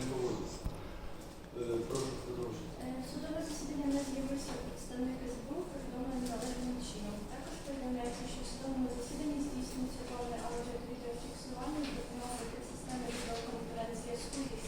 не поводиться. Е, Прошу продовжити. Е, Судове засідання не з'явився представник СБУ, чином. Також повідомляється, що в судовому за допомогою системи відеоконференц-зв'язку і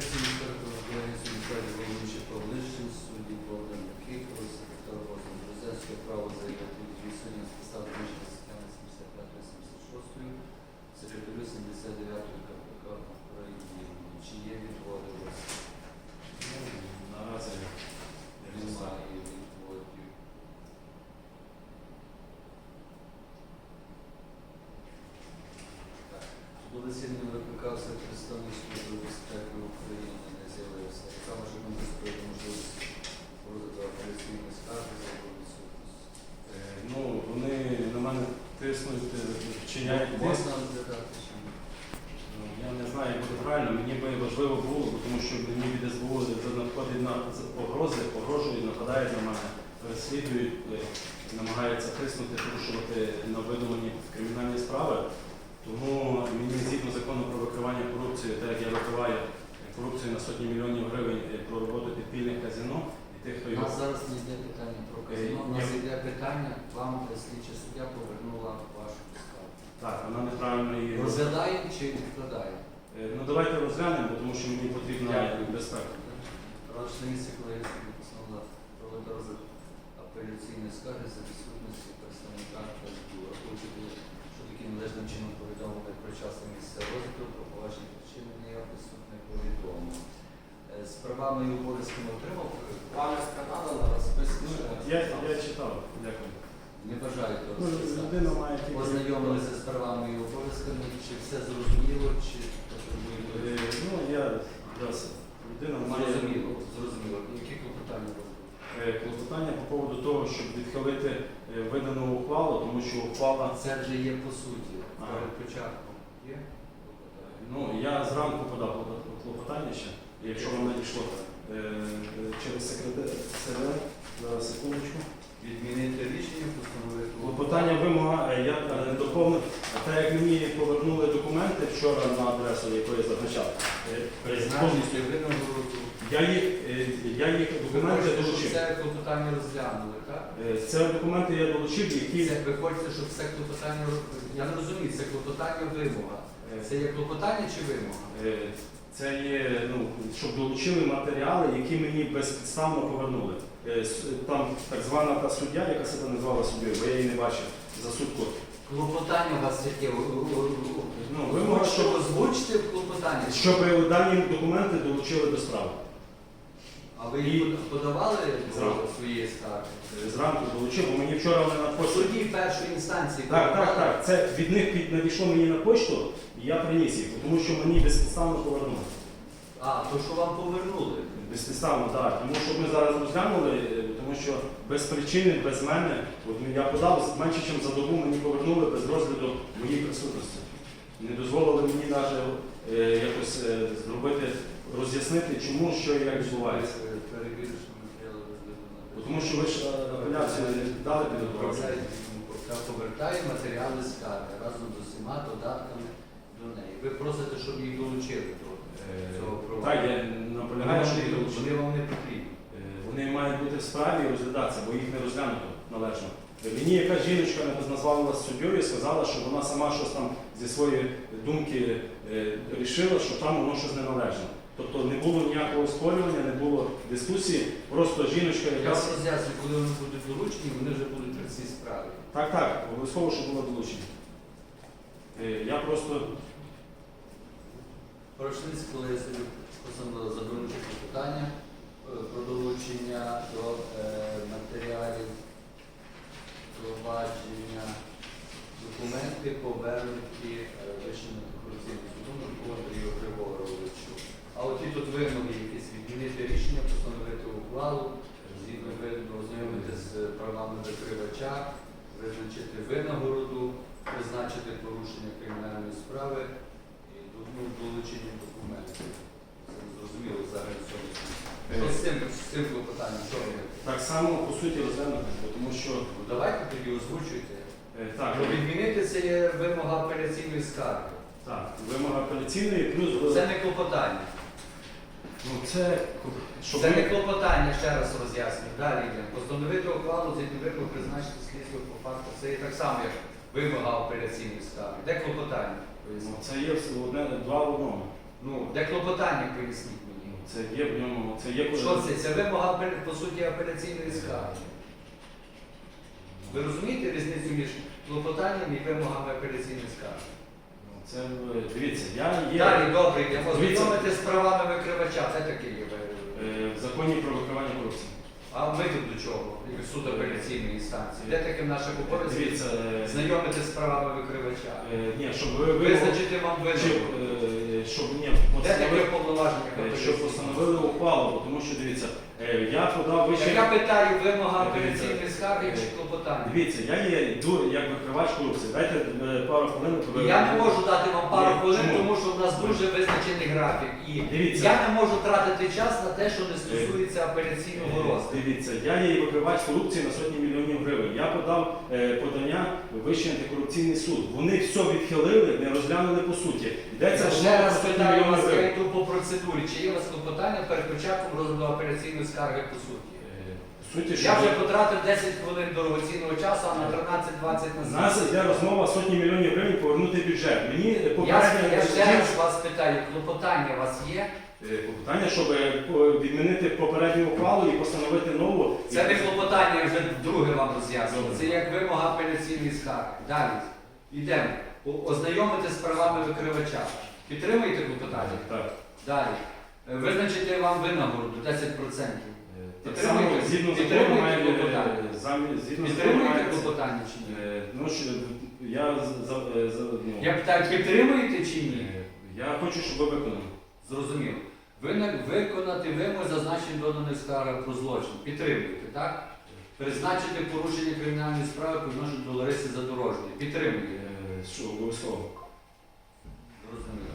fifteen Засідання викликався представник Служби безпеки України, не з'явився. Яка може бути справді можливість розгляду апеляційної скарги за його відсутність? Е, Ну, вони на мене тиснуть, е, вчиняють тиск. Можна розглядати чи ні? Ну, Я не знаю, як буде правильно. Мені би важливо було, бо тому що мені від СБУ надходять на погрози, погрожують, нападають на мене, переслідують, е, намагаються тиснути, порушувати на видумані кримінальні справи. Тому мені згідно закону про викривання корупції, так як я викриваю корупцію на сотні мільйонів гривень е, про роботу підпільних казино і тих, хто У нас зараз не йде питання про казино, у нас Е, йде питання, вам е, слідча суддя повернула вашу скаргу. так, вона неправильно її Розглядаємо чи відкладаємо? Е, Ну давайте розглянемо, бо тому що мені потрібна Дякую. безпека. Рочна місце, коли я собі постановила проведе розгляд апеляційної скарги за відсутності представника таким належним чином повідомили про час і місце розгляду, про поважні причини не є присутніх повідомо. Е, З правами і обов'язками отримав пам'ятка надана Ну, розписано. Я, я читав, дякую. Не бажаєте Ну, розписати. людина має тільки... Ознайомилися з правами і обов'язками, чи все зрозуміло, чи потребує Е, Ну, я якраз людина має зрозуміло. Які клопотання були? Клопотання по поводу того, щоб відхилити е, видану ухвалу, тому що ухвала. Це вже є по суті. Перед початком є? Ну, я зранку подав клопотання ще, якщо вам надійшло е, е, через секретар зараз секундочку. Відмінити рішення, постановити Клопотання вимога, е, я е, доповнив, так як мені повернули документи вчора на адресу, яку я зазначав, е, повністю. Я їх, я їх документи щоб долучив. це клопотання розглянули, так? Це документи я долучив, які Це, ви хочете, щоб це клопотання Я не розумію, це клопотання вимога. Це є клопотання чи вимога? це є, ну, щоб долучили матеріали, які мені безпідставно повернули. Е, Там так звана та суддя, яка себе назвала суддєю, бо я її не бачив за сутку. Клопотання у вас яке? Ну, вимога, можете щоб, озвучити в клопотанні? щоб дані документи долучили до справи. А ви її подавали Зранку. до своєї скарги? Е, Зранку долучив, бо мені вчора вони на По почту. суді першої інстанції Так, так, так. Це від них надійшло мені на почту, і я приніс їх, тому що мені безпідставно повернули. А, то що вам повернули? Безпідставно, так. Тому що ми зараз розглянули, е, тому що без причини, без мене, от я подав менше, ніж за добу мені повернули без розгляду моїй присутності. Не дозволили мені навіть якось е, зробити, роз'яснити, чому, що і як відбувається. Е, Тому що ви ж е, апеляцію не дали яка повертає матеріали скарги разом з усіма додатками до неї. Ви просите, щоб їх долучили до цього Е, провадження. Так, я наполягаю, що їх Вони вам не потрібні. Е, Вони мають бути в справі і розглядатися, бо їх не розглянуто належно. Е, Мені якась жіночка не назвала суддєю і сказала, що вона сама щось там зі своєї думки рішила, що там воно щось неналежно. Тобто не було ніякого спорювання, не було дискусії, просто жіночка Я вам роз'ясню, коли вони будуть долучені, вони вже будуть при цій справі. Так, так, обов'язково, що було долучення. Е, Я просто Коли я собі питання е, про долучення до е, матеріалів провадження документи повернуті е, Вищим антикорупційним судом Миколу Андрію Григоровичу. А от ті тут вимоги якісь відмінити рішення, постановити ухвалу, згідно ознайомити з правами викривача, визначити винагороду, призначити порушення кримінальної справи і долучення документів. Це зрозуміло взагалі в. Що з цим, з цим що робити? так само по суті розглянути, тому що Ну, давайте тоді озвучуйте. е, так, Ну, відмінити це є вимога апеляційної скарги. так, вимога апеляційної, плюс Це не клопотання. ну, це щоб Це ми- не клопотання, ще раз роз'яснюю. Далі йдемо. Постановити ухвалу з відповідно призначити слідство по факту. Це є так само, як вимога апеляційної скарги. Де клопотання? Ну, Поясніть. це є одне, два в одному. Ну, де клопотання, поясніть Ну, мені. Це є в ньому, це є Що це? Це вимога апеля- по суті апеляційної скарги. Ви розумієте різницю між клопотанням і вимогами апеляційної скарги? Ну, Це е, дивіться, я є Далі, добре, йдемо Дивіться. знайомити з правами викривача. Це таке є. е, в законі про викривання корупції. А ми тут до чого? Як Суд апеляційної інстанції. Де таке в наших обов'язків? Дивіться, е, Знайомити з правами викривача. е, ні, щоб ви ви- Визначити вам щоб, виногу. е, щоб ні, Де таке постановили, повноваження? е, щоб постановили ухвалу, бо тому що дивіться, я подав вище. Я питаю вимога апеляційної скарги чи клопотання? Дивіться, я є йду як викривач корупції. Дайте е, пару хвилин. Я не можу дати вам пару Ні, хвилин, чому? тому що в нас дуже визначений графік. І Дивіться. я не можу тратити час на те, що не стосується апеляційного Е, розгляду. Дивіться, я є викривач корупції на сотні мільйонів гривень. Я подав е, подання в Вищий антикорупційний суд. Вони все відхилили, не розглянули по суті. Йдеться ще раз питаю вас, по процедурі. Чи є у вас клопотання перед початком розгляду апеляційної скарги по суті? Е, суті, що Я вже потратив 10 хвилин дорогоцінного часу, а на 13-20 на в нас йде розмова сотні мільйонів гривень повернути бюджет. Мені Я, попередньо я ще раз вас питаю, клопотання у вас є? Е, питання, щоб е, по- відмінити попередню ухвалу і постановити нову. Це не клопотання, я вже друге вам роз'яснюю. Це як вимога апеляційної скарги. Далі. Йдемо. О- Ознайомити з правами викривача. Підтримуєте клопотання? Так. Далі. Е, Визначити вам винагороду 10%. Е, Так само Підтримуєте? згідно закону Підтримуєте має клопотання? е, замі- згідно закону Підтримуєте має клопотання чи ні? Е, Ну що я за, за, за ну, Я питаю, підтримуєте чи ні? е, я хочу, щоб ви виконали. Зрозуміло. Вина- Виконати вимоги зазначені доданих скарг про злочин. Підтримуєте, так? Призначити порушення кримінальної справи по відношенню до Лариси Задорожної. Підтримуєте. Е, Що обов'язково. Зрозуміло.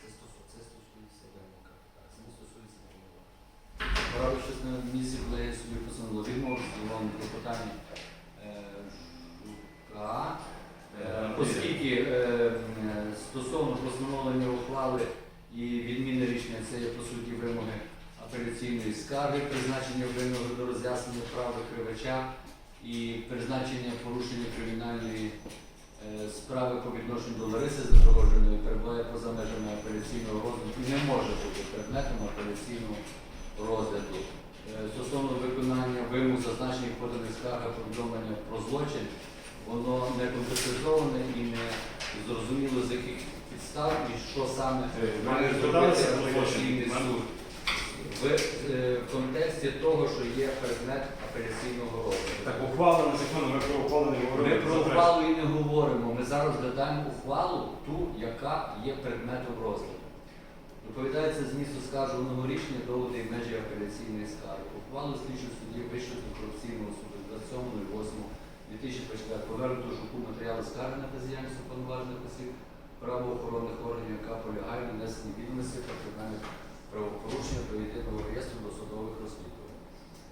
Це стосу- це стосується ВМК. Так, це не стосується ВМК. Порадившись на місці, коли я собі постановила відмову, вам клопотання е, Жука. Е, Оскільки е, м, стосовно постановлення ухвали і відміни рішення, це є по суті вимоги апеляційної скарги, призначення вимоги до роз'яснення прав викривача і призначення порушення кримінальної е, справи по відношенню до Лариси Задороженої перебуває поза межами апеляційного розгляду і не може бути предметом апеляційного розгляду. Е, Стосовно виконання вимог зазначених поданих скаргах повідомлення про злочин, воно не конкретизоване і не зрозуміло з яких підстав і що саме Е, має зробити апеляційний суд в е, контексті того, що є предмет апеляційного розгляду. Так ухвала на закону, ми про ухвалу не говорили. Ми про ухвалу і не говоримо. Ми зараз розглядаємо ухвалу, ту, яка є предметом розгляду. Доповідається змісту скаржуваного рішення доводи і межі апеляційної скарги. Ухвалу слідчого судді Вищого корупційного суду 2025 повернуто жуку матеріали скарги на бездіяльність уповноважених осіб правоохоронних органів, яка полягає на внесенні відомості про кримінальне правопорушення до єдиного реєстру досудових розслідувань.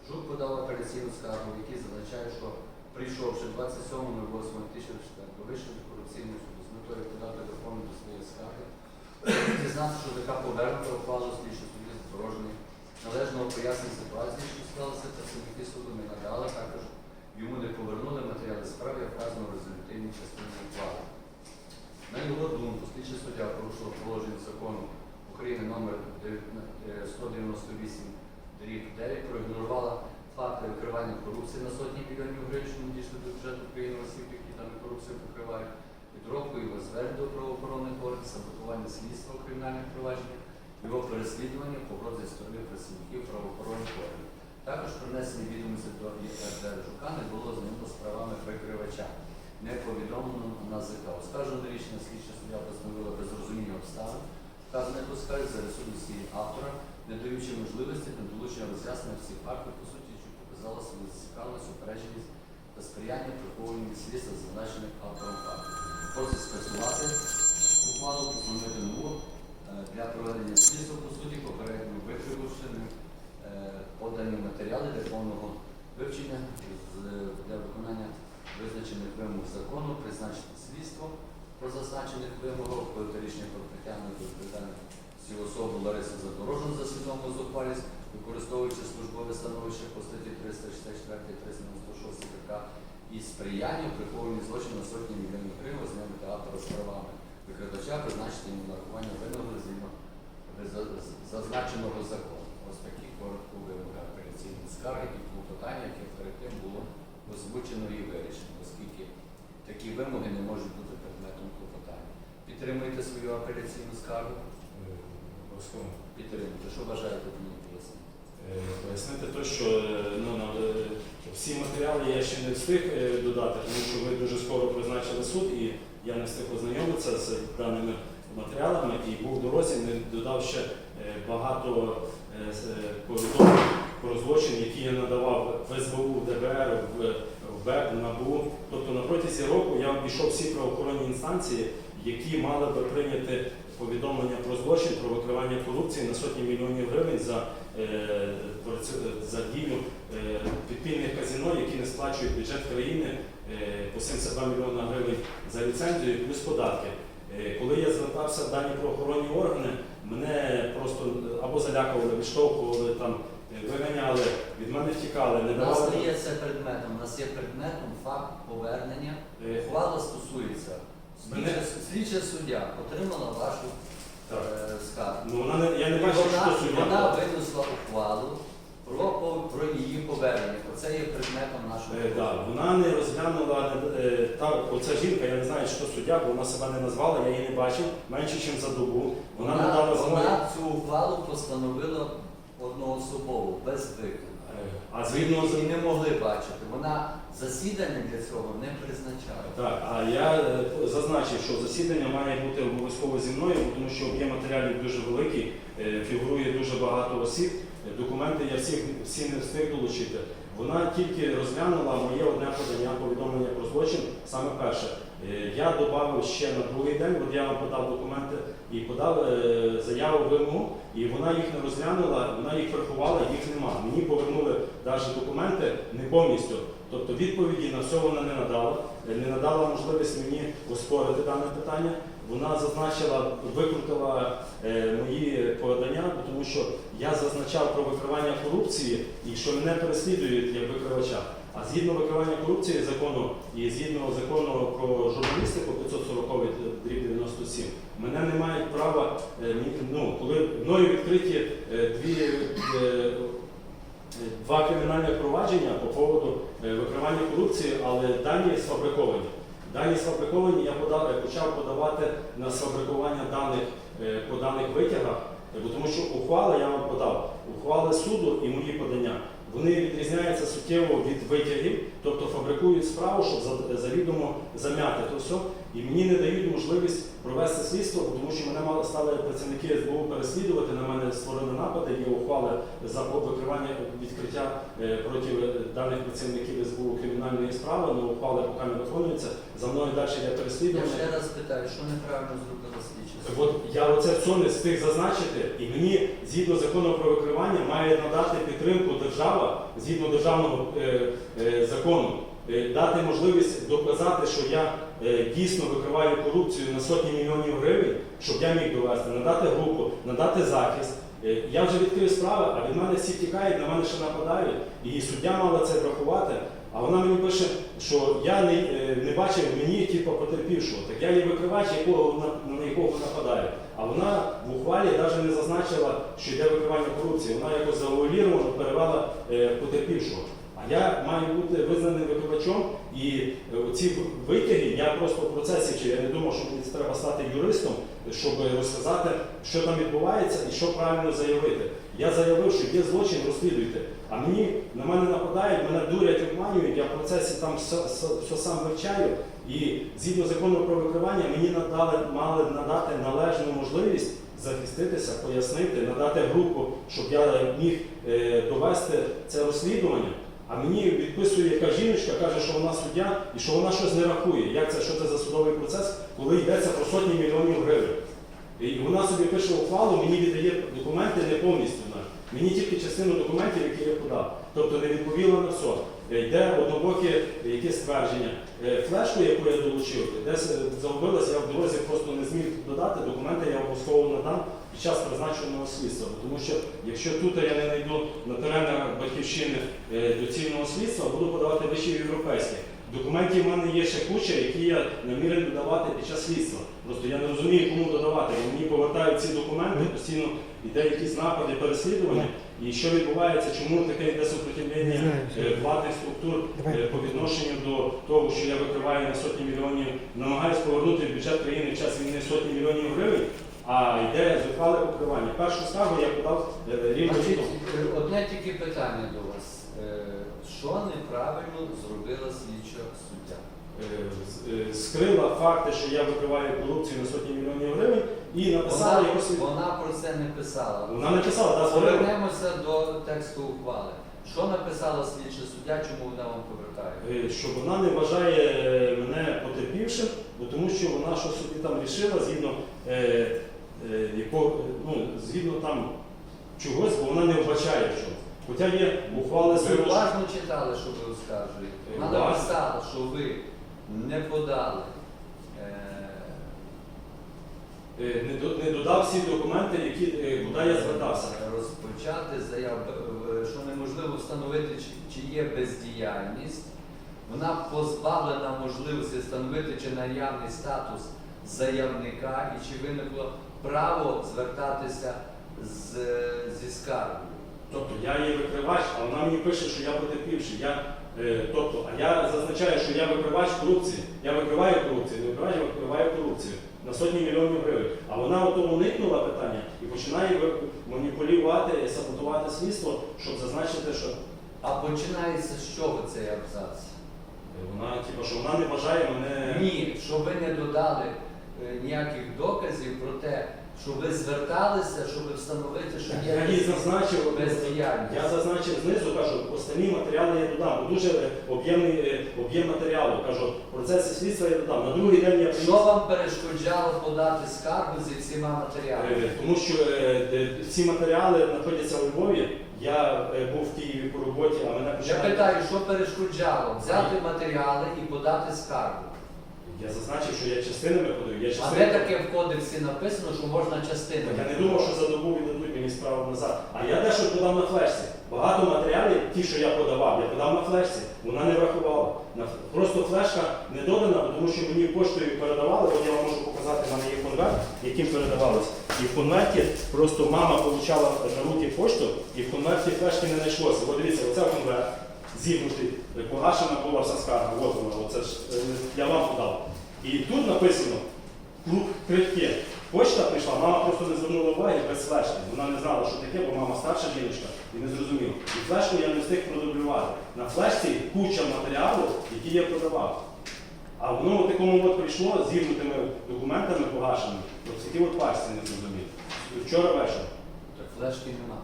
Жук подав апеляційну скаргу, в якій зазначає, що прийшовши 27.08.2004 до Вищого корупційного суду з метою подати доповнення до своєї скарги, дізнався, що така повернута ухвала слідчого судді запорожений належного пояснення ситуації, що склалася, працівники суду не надали, також йому не повернули матеріали справи, як вказано в резолютивній частині ухвали. На його думку, слідчий суддя порушив положення закону України номер 198 дріб 9 проігнорувала факти викривання корупції на сотні мільйонів гривень, що надійшли до бюджету України осіб, які там корупцію покривають, підробку його звернень до правоохоронних органів, саботування слідства у кримінальних провадженнях, його переслідування, погрози сторони працівників правоохоронних органів. Також принесені відомості до ЄРДР Жука не було знято з правами викривача, не повідомлено НАЗК. Оскаржено рішення слідча суддя постановила без розуміння обставин, вказаних у скарзі за ресурсі автора, не даючи можливості на долучення роз'яснення всіх фактів, по суті, що показала свою зацікавленість, упередженість та сприяння прихованню слідства зазначених автором фактів. Просить скасувати ухвалу, постановити нову е, для проведення слідства, по суті, попередньо викривавши е, подані матеріали для повного вивчення для виконання визначених вимог закону, призначити слідство про зазначених вимогах, проти рішення про притягнення до відповідальності цю особу Ларису Задорожну за свідому зухвалість, використовуючи службове становище по статті 364 396 КК і сприяння прихованню злочину на сотні мільйонів гривень, ознайомити автора з правами викрадача, призначити йому нарахування винного згідно з- з- зазначеного закону. Ось такі коротко вимоги апеляційної скарги і клопотання, яке перед тим було озвучено і вирішено, оскільки такі вимоги не можуть бути предметом клопотання. Підтримуєте свою апеляційну скаргу? Обов'язково. Підтримуйте. Що бажаєте мені пояснити? Е, Пояснити те, що е, ну, на, е, всі матеріали я ще не встиг е, додати, тому що ви дуже скоро призначили суд, і я не встиг ознайомитися з даними матеріалами і був в дорозі, не додав ще е, багато е, е, повідомлень про злочин, які я надавав в СБУ, в ДБР, в, в НАБУ. Тобто на протязі року я обійшов всі правоохоронні інстанції, які мали би прийняти повідомлення про злочин, про викривання корупції на сотні мільйонів гривень за, е, за дію е, підпільних казино, які не сплачують бюджет країни е, по 72 мільйона гривень за ліцензію, плюс податки. Коли я звертався в дані правоохоронні органи, мене просто або залякували, відштовхували, там, виганяли, від мене втікали, не У нас давали. не є це предметом, у нас є предметом факт повернення. Е, Ухвала стосується. Мене- Слідча, слідча суддя отримала вашу Так. е, скаргу. Ну, вона не, я не І бачив, вона, що суддя. вона винесла ухвалу про, по- про її повернення. Оце є предметом нашого. Е, да, вона не розглянула е, та оця жінка, я не знаю, що суддя, бо вона себе не назвала, я її не бачив менше, ніж за добу. Вона, не дала змоги. вона цю ухвалу постановила одноособово, без виклику. Е, А згідно з не могли бачити. Вона засідання для цього не призначала. так, а я е, зазначив, що засідання має бути обов'язково зі мною, бо тому що об'єм матеріалів дуже великий, е, фігурує дуже багато осіб. е, Документи я всіх всі не встиг долучити. Вона тільки розглянула моє одне подання повідомлення про злочин, саме перше. Е, Я додав ще на другий день, от я вам подав документи і подав е, заяву вимогу, і вона їх не розглянула, вона їх врахувала, їх нема. Мені повернули навіть документи не повністю. Тобто відповіді на все вона не надала, е, не надала можливість мені оспорити дане питання. Вона зазначила, викрутила мої подання, тому що я зазначав про викривання корупції і що мене переслідують як викривача. А згідно викривання корупції закону і згідно закону про журналістику 540 дріб 97, мене не мають права, е, ну, коли мною відкриті е, дві, е, е, два кримінальних провадження по поводу е, викривання корупції, але дані сфабриковані. Дані сфабриковані, я подав, е, почав подавати на сфабрикування даних е, по даних витягах, е, тому що ухвала я вам подав, ухвали суду і мої подання. Вони відрізняються суттєво від витягів, тобто фабрикують справу, щоб завідомо зам'яти то все. І мені не дають можливість провести слідство, тому що мене мали стали працівники СБУ переслідувати. На мене створили напади, є ухвали за викривання відкриття е, проти даних працівників СБУ кримінальної справи, але ухвали поки не виконуються. За мною далі йде Я переслідування. ще раз питаю, що неправильно зробила слідча? От я оце все не встиг зазначити, і мені згідно закону про викривання має надати підтримку держава згідно державного е, е, закону, е, дати можливість доказати, що я е, дійсно викриваю корупцію на сотні мільйонів гривень, щоб я міг довести, надати групу, надати захист. Е, Я вже відкрив справи, а від мене всі тікають, на мене ще нападають. І суддя мала це врахувати. А вона мені пише, що я не, е, не бачив мені типу, потерпівшого. Так я є викривач, якого на, якого нападає. А вона в ухвалі навіть не зазначила, що йде викривання корупції. Вона якось завуаліровано перевела е, потерпівшого. Я маю бути визнаним викривачом, і е, ці витяги я просто в процесі вчив. Я не думав, що мені треба стати юристом, щоб розказати, що там відбувається і що правильно заявити. Я заявив, що є злочин, розслідуйте. А мені на мене нападають, мене дурять, обманюють, я в процесі там все, все, все сам вивчаю. І згідно закону про викривання мені надали, мали надати належну можливість захиститися, пояснити, надати групу, щоб я міг е, довести це розслідування. А мені відписує яка жіночка, каже, що вона суддя і що вона щось не рахує. Як це, що це за судовий процес, коли йдеться про сотні мільйонів гривень. І вона собі пише ухвалу, мені віддає документи не повністю. Мені тільки частину документів, які я подав. Тобто не відповіла на все. Е, Йде однобоке якесь ствердження. Е, Флешку, яку я долучив, десь е, загубилася, я в дорозі просто не зміг додати. Документи я обов'язково надам під час призначеного слідства. Тому що якщо тут я не знайду на теренах батьківщини е, доцільного слідства, буду подавати вище європейське. Документів в мене є ще куча, які я намірений додавати під час слідства. Просто я не розумію, кому додавати. Бо мені повертають ці документи, постійно йде якісь напади, переслідування. І що відбувається, чому таке йде супротивлення е, владних структур е, по відношенню до того, що я викриваю на сотні мільйонів, намагаюся повернути в бюджет країни в час війни сотні мільйонів гривень, а йде зухвале покривання. Першу скаргу я подав е, рівно Значить, е, одне тільки питання до вас. Е, Що неправильно зробила слідча суддя? Е, з- е, скрила факти, що я викриваю корупцію на сотні мільйонів гривень, і написала Вона, якось. вона про це не писала. Вона написала, да, скрила. Повернемося до тексту ухвали. Що написала слідча суддя, чому вона вам повертає? Е, що вона не вважає е, мене потерпівшим, бо тому що вона що собі там рішила згідно е, е, якого, ну, згідно там чогось, бо вона не вбачає що. Хоча є ухвали Ви суду. уважно читали, що ви оскаржуєте. Вона Уважно. написала, що ви не подали. е, Е, Не, до- не додав всі документи, які, е, куди я звертався. розпочати заяву, е, що неможливо встановити, чи, чи є бездіяльність. Вона позбавлена можливості встановити чи наявний статус заявника і чи виникло право звертатися з, зі скаргою. Тобто я є викривач, а вона мені пише, що я потерпівший. Я, е, тобто, а я зазначаю, що я викривач корупції. Я викриваю корупцію, не викривач, я викриваю корупцію на сотні мільйонів гривень. А вона ото уникнула питання і починає маніпулювати, саботувати слідство, щоб зазначити, що А починається з чого цей абзац? вона, типу, що вона не вважає мене. Ні, що ви не додали ніяких доказів про те, що ви зверталися, щоб встановити, що Я є їй зазначив, бездіяльність. я зазначив знизу, кажу, останні матеріали я додам, бо дуже е, об'ємний е, об'єм матеріалу. Кажу, в процесі слідства я додам. На другий день я Що вам перешкоджало подати скаргу зі всіма матеріалами? Е, Тому що е, е, ці матеріали знаходяться у Львові. Я е, був в Києві по роботі, а мене Я почали. питаю, що перешкоджало взяти матеріали і подати скаргу? Я зазначив, що я частинами подаю. Я А частинами. де таке в кодексі написано, що можна частинами? Я не думав, що за добу віддадуть мені справу назад. А я дещо подав на флешці. Багато матеріалів, ті, що я подавав, я подав на флешці. Вона не врахувала. На ф- Просто флешка не додана, тому що мені поштою передавали, от я вам можу показати, в мене є конверт, яким передавалось. І в конверті просто мама отримала на руки пошту, і в конверті флешки не знайшлося. От дивіться, оце конверт зігнутий, погашена була вся скарга. От вона, оце ж е, я вам подав. І тут написано клуб критки. Почта прийшла, мама просто не звернула уваги без флешки. Вона не знала, що таке, бо мама старша жіночка і не зрозуміла. І флешку я не встиг продублювати. На флешці куча матеріалу, які я подавав. А воно в такому от прийшло з зігнутими документами погашеними. Ось такі от пальці не зрозуміли. Вчора вечором. Так флешки нема.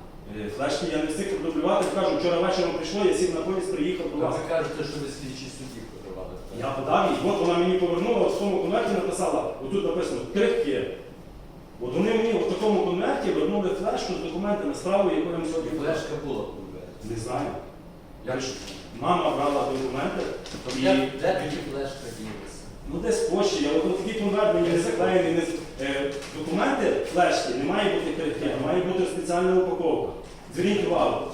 Е, Флешки я не встиг продублювати, кажу, вчора вечором прийшло, я сів на поїзд, приїхав до вас. Ви кажете, що ви слідчі судді. Я подав їй, от вона мені повернула, в тому конверті написала, отут написано крихки. От вони мені в такому конверті вернули флешку з документами справи, яку я сьогодні. Флешка була конверт. Не знаю. Як ж? Мама брала документи Тобто і де, тоді флешка ділася? ну десь в але от такий конверт мені не заклеєний. Не... Е, документи флешки не має бути крихки, а має бути спеціальна упаковка. Зверніть увагу.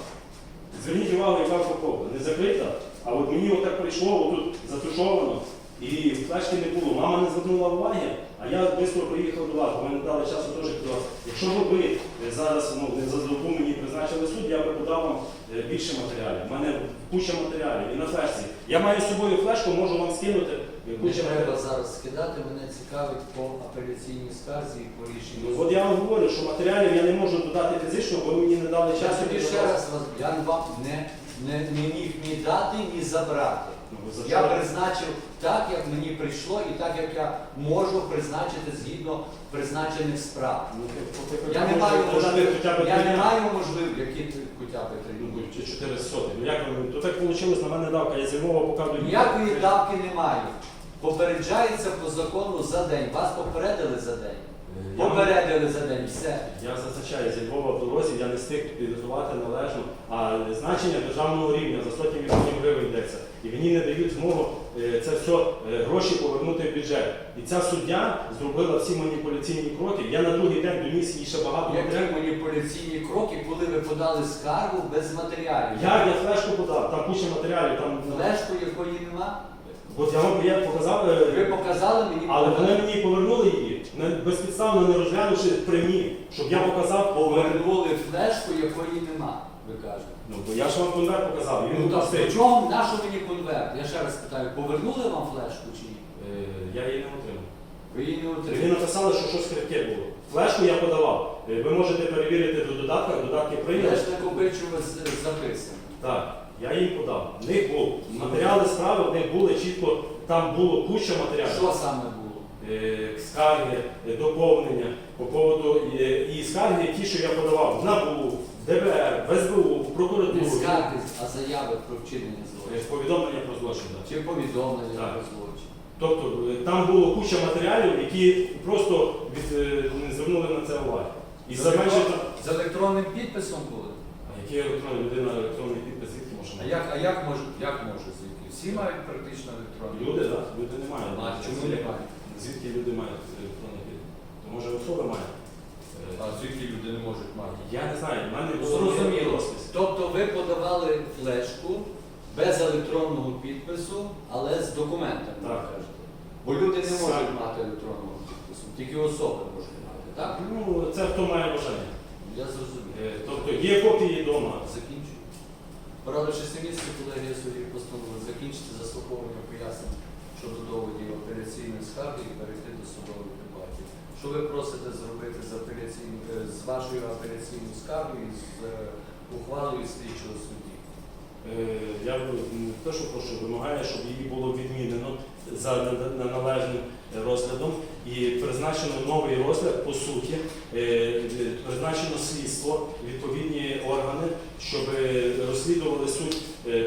Зверніть увагу, яка упаковка. Не закрита, а от мені отак прийшло, отут затушовано, і флешки не було. Мама не звернула уваги, а я швидко приїхав до вас, бо ми не дали часу теж до. Якщо б ви е, зараз ну, не за добу мені призначили суд, я би подав вам е, більше матеріалів. У мене куча матеріалів і на флешці. Я маю з собою флешку, можу вам скинути. Не Куча треба матеріалів. зараз скидати, мене цікавить по апеляційній скарзі і по рішенню. От я вам говорю, що матеріалів я не можу додати фізично, бо ви мені не дали Я часу. тобі ще раз вас, я вам не, не, не міг ні дати, ні забрати. Ну, Я призначив так, як мені прийшло, і так, як я можу призначити згідно призначених справ. Ну, ти- ти- ти- Я не маю можливості, я не маю можливості, які хоча б три Ну, дні. 400. Ну як ви? То так вийшло, на мене давка, я поки до Ніякої давки немає. Попереджається по закону за день. Вас попередили за день. Я, Попередили за день. Все. я зазначаю, зі Львова в дорозі я не встиг підготувати належно, а значення державного рівня за сотні мільйонів гривень йдеться. І мені не дають змогу е, це все е, гроші повернути в бюджет. І ця суддя зробила всі маніпуляційні кроки. Я на другий день доніс їй ще багато матеріалів. Які маніпуляційні кроки, коли ви подали скаргу без матеріалів? Як я флешку подав, там куча матеріалів, там Флешку, якої нема, от я вам я показав. е, ви показали мені. Але вони мені повернули її, не- безпідставно не розглянувши при мені, щоб я показав, повернули флешку, якої нема, ви кажете. Ну, бо я ж вам конверт показав, і він Ну так, пустий. до чого, на що мені конверт? Я ще раз питаю, повернули вам флешку чи ні? Е, Я її не отримав. Ви її не Мені отримали. написали, що щось крихке було. Флешку я подавав. Е, Ви можете перевірити до додатка, додатки прийняли. Флеш накопичувач записаний. Так, я їм подав. В них був. Матеріали справи, в них були чітко, там було куча матеріалів. Що саме було? Е, Скарги, е, доповнення по поводу е, і скарги, ті, що я подавав в НАБУ, ДБР, в СБУ, в прокуратуру. Не скарги, а заяви про вчинення злочину. Повідомлення про злочин. Чи повідомлення Так. про злочин. Тобто там було куча матеріалів, які просто від, е, не звернули на це уваги. І менше там. З електронним підписом були? А який електронний людина електронний підпис звідки може А як, а як може, як може звідки? Всі мають практично електронний Люди, так? Люди не мають. А чому немає? Звідки люди мають електронний підпис? То може особа має? А звідки люди не можуть мати? Я не знаю, в мене було Зрозуміло. розпис. Тобто ви подавали флешку без електронного підпису, але з документами, ви Так. кажете. Бо люди не можуть Саме. мати електронного підпису, тільки особи можуть мати, так? Ну, це хто має бажання. Я зрозумів. Е, Тобто є копії вдома. Закінчую. Порадивши місце, колегія суддів постановила закінчити заслуховування пояснень щодо доводів апеляційної скарги і перейти до судової дебатів. Що ви просите зробити з, апеляційною, е, з вашою апеляційною скаргою з е, ухвалою слідчого судді? Е, Я м, те, що прошу, вимагаю, щоб її було відмінено за на- на- належним е, розглядом і призначено новий розгляд по суті, призначено слідство, відповідні органи, щоб розслідували суть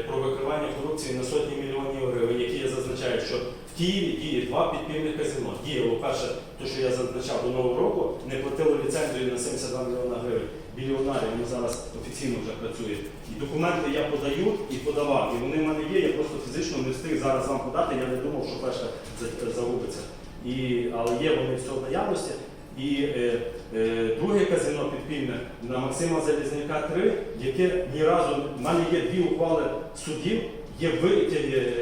про викривання корупції на сотні мільйонів гривень, які я зазначаю, що в Києві діє два підпільних казино. Діяло перше, те, що я зазначав до нового року, не платило ліцензію на 72 мільйона гривень. Біліонарі, вони зараз офіційно вже працюють. І документи я подаю і подавав. І вони в мене є, я просто фізично не встиг зараз вам подати, я не думав, що флешка за- загубиться. І, але є вони все в наявності. І е, е, друге казино підпільне на Максима Залізняка 3, яке ні разу, мене є дві ухвали судів, є е,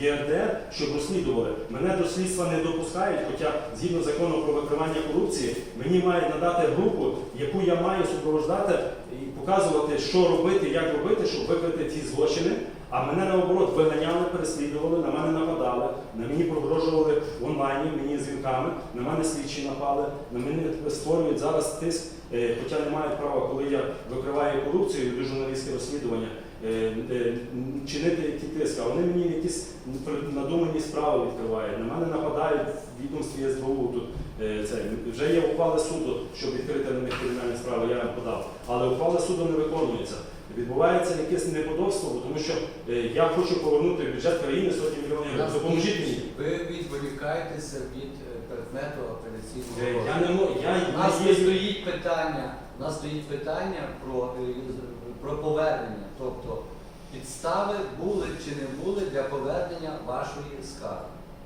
ЄРДР, щоб розслідували. Мене до слідства не допускають, хоча згідно закону про викривання корупції, мені мають надати групу, яку я маю супроводжати і показувати, що робити, як робити, щоб викрити ці злочини. А мене наоборот виганяли, переслідували, на мене нападали, на мені погрожували в онлайні, мені дзвінками, на мене слідчі напали, на мене створюють зараз тиск, е, хоча не мають права, коли я викриваю корупцію, веду журналістське розслідування, е, е, чинити який тиск, а вони мені якісь надумані справи відкривають. На мене нападають в відомстві СБУ тут це вже є ухвали суду, щоб відкрити на них кримінальні справи, я подав. Але ухвали суду не виконуються. Відбувається якесь неподобство, тому що е, я хочу повернути в бюджет країни сотні мільйонів гривень. Допоможіть мені. Ви відволікаєтеся від е, предмету апеляційного Е. Я не мо- я У нас не є стоїть питання, у нас стоїть питання про, про повернення. Тобто підстави були чи не були для повернення вашої скарги.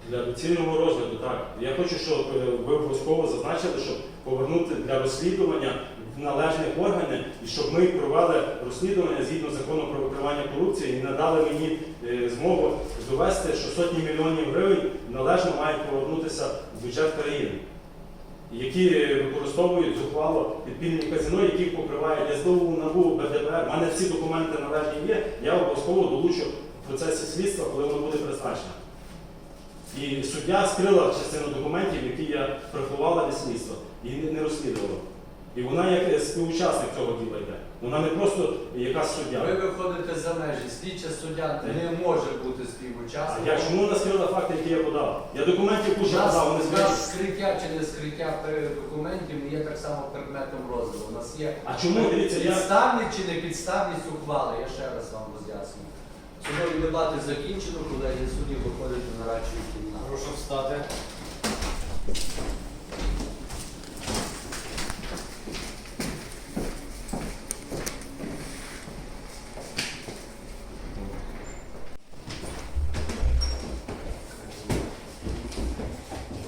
Для доцільного розгляду, так. Я хочу, щоб ви обов'язково зазначили, щоб повернути для розслідування в належних органів і щоб ми провели розслідування згідно закону про викривання корупції і надали мені е, змогу довести, що сотні мільйонів гривень належно мають повернутися в бюджет країни, які е, використовують зухвало підпільні казино, яких покриває СБУ, НАБУ, БДБР. У мене всі документи належні є. Я обов'язково долучу в процесі слідства, коли воно буде призначено. І суддя скрила частину документів, які я приховала від слідства, і не розслідувала. І вона як е, співучасник цього діла йде. Вона не просто якась суддя. Ви виходите за межі. Слідча суддя не може бути А співучасником. я чому вона скрила факти, які я подав? Я документів кучу подав, вони у нас скриття чи не скриття е, документів є так само предметом розгляду. У нас є А чому дивіться, я чи не підставність ухвали. Я ще раз вам роз'ясню. Судові дебати закінчено, колеги судді виходять на нарадчу кімнату. Прошу встати.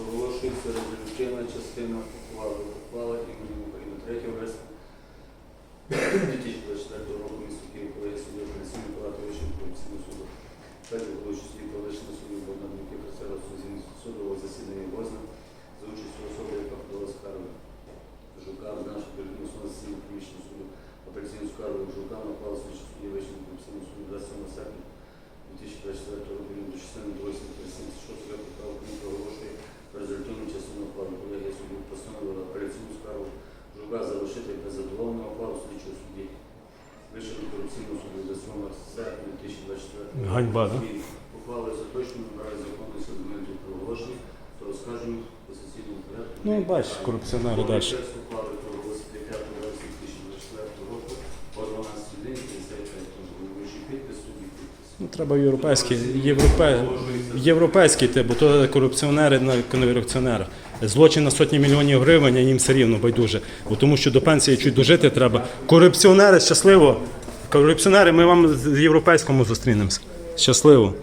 Оголошується резолютивна частина ухвали. Ухвала імені України 3 вересня 2024 року місто Київ, колегія суддів апеляційної палати Вищого корупційного суду. Петро Головичу судді колишнього суду Богдан Дмитрий Прицела Сузінського судового засідання Возна за участю особи, яка подала скаргу Жука, нашу передмусного засідання приміщення суду апеляційну на ухвалу слідчого судді Вищого корупційного суду 27 серпня 2024 року до частини 276 я поправку не проголошує результативну частину ухвали. Колегія суддів постановила апеляційну скаргу Жука залишити без задоволення ухвалу слідчого судді Вищого корупційного суду до 7 серпня 2024 Ганьба, да? Ухвали остаточно набирає законності документів про оголошення, то розкажемо по сесійному порядку. Ну, бачиш, корупціонери далі. Текст ухвали проголосити 5 вересня 2024 року по 12 день 55 головуючий підпис, судді підпис. Ну, треба європейський, європе, європейський тип, бо то корупціонери на корупціонера. Злочин на сотні мільйонів гривень, а їм все рівно байдуже. Бо тому що до пенсії чуть дожити треба. Корупціонери щасливо. Корупціонери, ми вам з європейському зустрінемося. Щасливо.